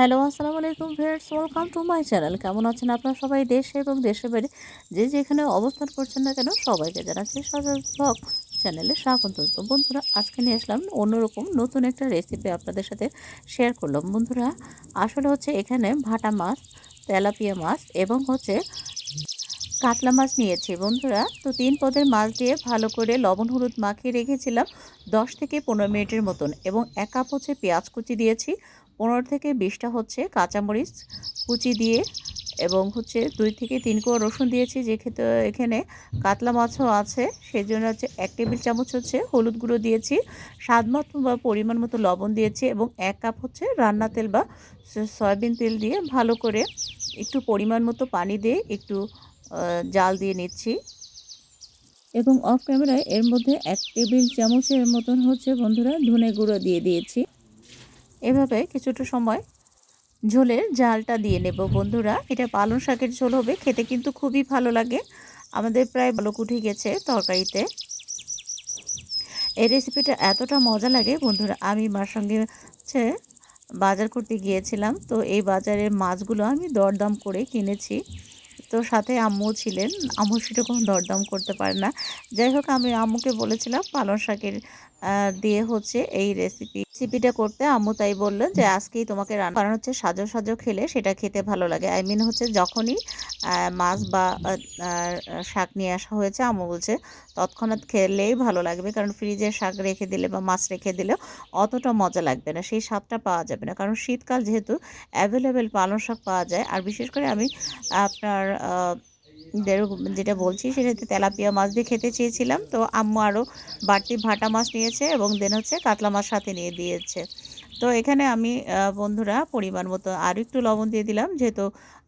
Hello, আসসালামু আলাইকুম friends welcome to my channel কেমন আছেন আপনারা সবাই? দেশে এবং দেশের বাইরে যে যেখানে অবস্থান করছেন না কেন সবাইকে জানাচ্ছি সজল ব্লগ চ্যানেলে স্বাগত। তো বন্ধুরা, আজকে নিয়ে আসলাম অন্যরকম নতুন একটা রেসিপি আপনাদের সাথে শেয়ার করলাম। বন্ধুরা, আসলে হচ্ছে এখানে ভাটা মাছ, তেলাপিয়া মাছ এবং হচ্ছে কাতলা মাছ নিয়েছি। বন্ধুরা, তো তিন পদের মাছ দিয়ে ভালো করে লবণ, হলুদ মাখিয়ে রেখেছিলাম দশ থেকে পনেরো মিনিটের মতন এবং এক কাপ হচ্ছে পেঁয়াজ কুচি দিয়েছি। পনেরো থেকে বিশটা হচ্ছে কাঁচামরিচ কুচি দিয়ে এবং হচ্ছে দুই থেকে তিন কোয়া রসুন দিয়েছি, যে ক্ষেত্রে এখানে কাতলা মাছও আছে। সেই জন্য হচ্ছে এক টেবিল চামচ হচ্ছে হলুদ গুঁড়ো দিয়েছি, স্বাদ মতো বা পরিমাণ মতো লবণ দিয়েছি এবং এক কাপ হচ্ছে রান্না তেল বা সয়াবিন তেল দিয়ে ভালো করে একটু পরিমাণ মতো পানি দিয়ে একটু জাল দিয়ে নিচ্ছি। এবং অফ ক্যামেরায় এর মধ্যে এক টেবিল চামচের মতন হচ্ছে বন্ধুরা ধনে গুঁড়ো দিয়ে দিয়েছি। এভাবে কিছুটা সময় ঝোলের জালটা দিয়ে নেব, বন্ধুরা। এটা পালং শাকের ঝোল হবে, খেতে কিন্তু খুবই ভালো লাগে। আমাদের প্রায় বলক উঠে গেছে তরকারিতে। এই রেসিপিটা এতটা মজা লাগে, বন্ধুরা। আমি মার সঙ্গে হচ্ছে বাজার করতে গিয়েছিলাম, তো এই বাজারের মাছগুলো আমি দরদাম করে কিনেছি। তো সাথে আম্মু ছিলেন, আম্মু সেরকম দরদাম করতে পারে না। যাই হোক, আমি আম্মুকে বলেছিলাম, পালং শাকের দিয়ে হচ্ছে এই রেসিপি রেসিপিটা করতে আম্মু তাই বললেন যে, আজকেই তোমাকে রান্না কারণ হচ্ছে সাজো সাজো খেলে সেটা খেতে ভালো লাগে। আই মিন হচ্ছে যখনই মাছ বা শাক নিয়ে আসা হয়েছে, আম্মু বলছে তৎক্ষণাৎ খেলেই ভালো লাগবে। কারণ ফ্রিজে শাক রেখে দিলে বা মাছ রেখে দিলে অতটা মজা লাগবে না, সেই স্বাদটা পাওয়া যাবে না। কারণ শীতকাল যেহেতু অ্যাভেলেবেল পালং শাক পাওয়া যায়। আর বিশেষ করে আমি আপনার যেটা বলছি সেটা হচ্ছে তেলাপিয়া মাছ দিয়ে খেতে চেয়েছিলাম। তো আম্মু আরও বাড়তি ভাটা মাছ নিয়েছে এবং দেন হচ্ছে কাতলা মাছ সাথে নিয়ে দিয়েছে। তো এখানে আমি বন্ধুরা পরিমাণ মতো আর একটু লবণ দিয়ে দিলাম। যেহেতু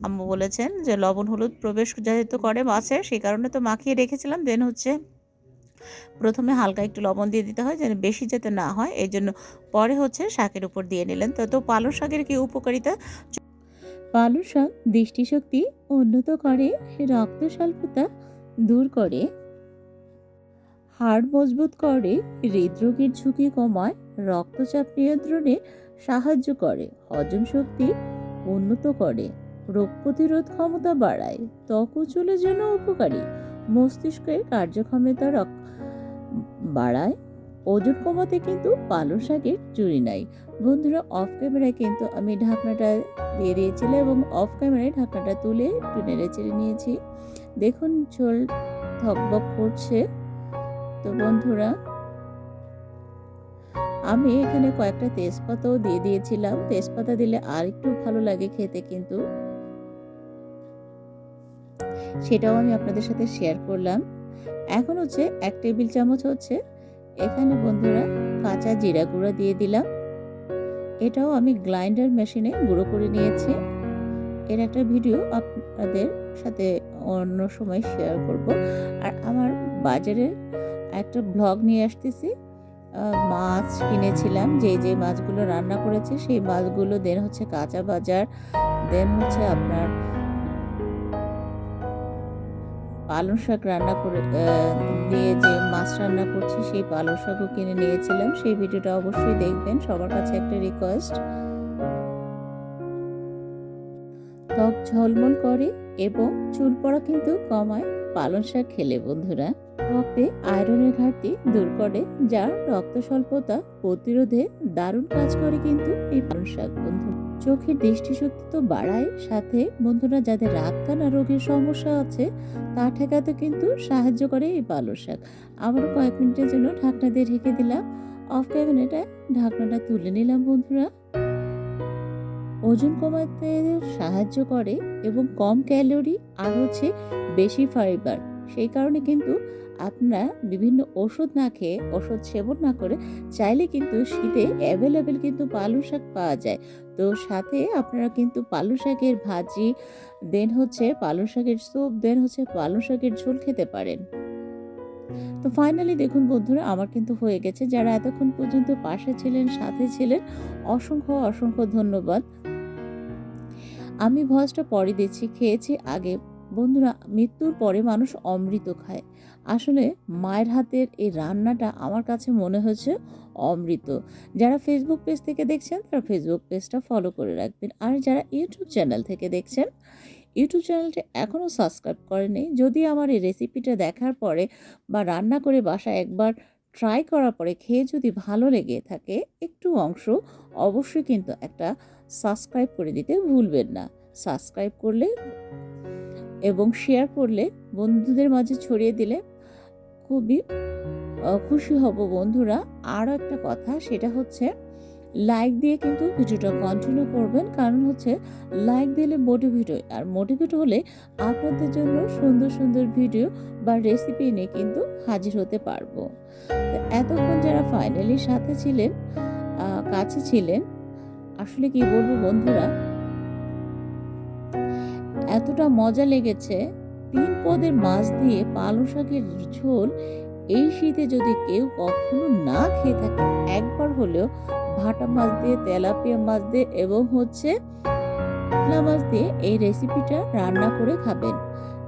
আম্মু বলেছেন যে লবণ হলুদ প্রবেশ যেহেতু করে মাছে সেই কারণে তো মাখিয়ে রেখেছিলাম। দেন হচ্ছে প্রথমে হালকা একটু লবণ দিয়ে দিতে হয় যেন বেশি যাতে না হয়। এই জন্য পরে হচ্ছে শাকের উপর দিয়ে নিলেন। তো তো পালং শাকের কি উপকারিতা? পালং শাক দৃষ্টিশক্তি উন্নত করে, রক্ত স্বল্পতা দূর করে, হাড় মজবুত করে, হৃদরোগের ঝুঁকি কমায়, রক্তচাপ নিয়ন্ত্রণে সাহায্য করে, হজম শক্তি উন্নত করে, রোগ প্রতিরোধ ক্ষমতা বাড়ায়, ত্বক চুলের জন্য উপকারী, মস্তিষ্কের কার্যক্ষমতা বাড়ায়, ওজন কমাতে কিন্তু পালং শাকের চুরি নাই। বন্ধুরা অফ ক্যামেরায় কিন্তু আমি ঢাকনাটা দিয়ে দিয়েছিলাম এবং অফ ক্যামেরায় ঢাকনাটা তুলে একটু নেড়ে চেড়ে নিয়েছি। দেখুন ঝোল থকবক করছে। তো বন্ধুরা, আমি এখানে কয়েকটা তেজপাতাও দিয়ে দিয়েছিলাম। তেজপাতা দিলে আর একটু ভালো লাগে খেতে কিন্তু। সেটাও আমি আপনাদের সাথে শেয়ার করলাম। এখন হচ্ছে এক টেবিল চামচ হচ্ছে। এখানে বন্ধুরা কাঁচা জিরা গুঁড়া দিয়ে দিলাম। এটাও আমি গ্লাইন্ডার মেশিনে গুঁড়ো করে নিয়েছি। এর একটা ভিডিও আপনাদের সাথে অন্য সময় শেয়ার করব। আর আমার বাজারে একটা ব্লগ নিয়ে আসতেছি। মাছ কিনেছিলাম যে যে মাছগুলো রান্না করেছে, সেই মাছগুলো দেন হচ্ছে কাঁচা বাজার, দেন হচ্ছে আপনার পালং শাক রান্না করে দিয়ে যে মাছ রান্না করছি, সেই পালং শাকও কিনে নিয়েছিলাম। সেই ভিডিওটা অবশ্যই দেখবেন, সবার কাছে একটা রিকোয়েস্ট ত্বক ঝলমল করে এবং চুল পড়া কিন্তু কমায় পালং শাক খেলে, বন্ধুরা। রক্তে আয়রনের ঘাটতি দূর করে, যা রক্ত স্বল্পতা প্রতিরোধে দারুণ কাজ করে কিন্তু এই পালং শাক বন্ধু চোখের দৃষ্টিশক্তি তো বাড়ায়, সাথে বন্ধুরা যাদের রাত কানা রোগের সমস্যা আছে, তা ঠেকাতে কিন্তু সাহায্য করে এই পালং শাক। আবারও কয়েক মিনিটের জন্য ঢাকনা দিয়ে ঢেকে দিলাম। অফ ক্যাবিনেটে ঢাকনাটা তুলে নিলাম, বন্ধুরা। ওজন কমাতে সাহায্য করে এবং কম ক্যালোরি আর হচ্ছে বেশি ফাইবার। সেই কারণে কিন্তু আপনারা বিভিন্ন ওষুধ না খেয়ে ওষুধ সেবন না করে চাইলে কিন্তু শীতে অ্যাভেলেবেল কিন্তু পালং শাক পাওয়া যায়। তো সাথে আপনারা কিন্তু পালং শাকের ভাজি দেন হচ্ছে পালং শাকের স্যুপ দেন হচ্ছে পালং শাকের ঝোল খেতে পারেন। তো ফাইনালি দেখুন বন্ধুরা, আমার কিন্তু হয়ে গেছে। যারা এতক্ষণ পর্যন্ত পাশে ছিলেন, সাথে ছিলেন, অসংখ্য অসংখ্য ধন্যবাদ। আমি ভয়েসটা পরে দিচ্ছি, খেয়েছি আগে। বন্ধুরা, মৃত্যুর পরে মানুষ অমৃত খায়। আসলে মায়ের হাতের এই রান্নাটা আমার কাছে মনে হয়েছে অমৃত। যারা ফেসবুক পেজ থেকে দেখছেন, তারা ফেসবুক পেজটা ফলো করে রাখবেন। আর যারা ইউটিউব চ্যানেল থেকে দেখছেন ইউটিউব চ্যানেলটি এখনও সাবস্ক্রাইব করেনি যদি আমার এই রেসিপিটা দেখার পরে বা রান্না করে বাসায় একবার ট্রাই করার পরে খেয়ে যদি ভালো লেগে থাকে, একটু অংশ অবশ্যই কিন্তু একটা সাবস্ক্রাইব করে দিতে ভুলবেন না। সাবস্ক্রাইব করলে এবং শেয়ার করলে বন্ধুদের মাঝে ছড়িয়ে দিলে খুবই খুশি হব বন্ধুরা। আরও একটা কথা, সেটা হচ্ছে লাইক দিয়ে কিন্তু ভিডিওটা কন্টিনিউ করবেন। কারণ হচ্ছে লাইক দিলে মোটিভেট হয়। আর মোটিভেট হলে আপনাদের জন্য সুন্দর সুন্দর ভিডিও বা রেসিপি নিয়ে কিন্তু হাজির হতে পারব। এতক্ষণ যারা ফাইনালি সাথে ছিলেন কাছে ছিলেন, আসলে কি বলব বন্ধুরা? এতটা মজা লেগেছে তিন পদের মাছ দিয়ে পালং শাকের ঝোল, এই শীতে যদি কেউ কখনো না খেয়ে থাকে, একবার হলেও ভাটা মাছ দিয়ে, তেলাপিয়া মাছ দিয়ে এবং হচ্ছে কাতলা মাছ দিয়ে এই রেসিপিটা রান্না করে খাবেন।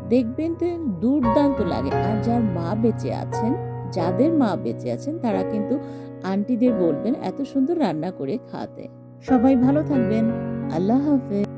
দেখবেন তো দুর্দান্ত লাগে। আর যার মা বেঁচে আছেন, যাদের মা বেঁচে আছেন, তারা কিন্তু আন্টিদের বলবেন, এত সুন্দর রান্না করে খাতে সবাই ভালো থাকবেন। আল্লাহ হাফেজ।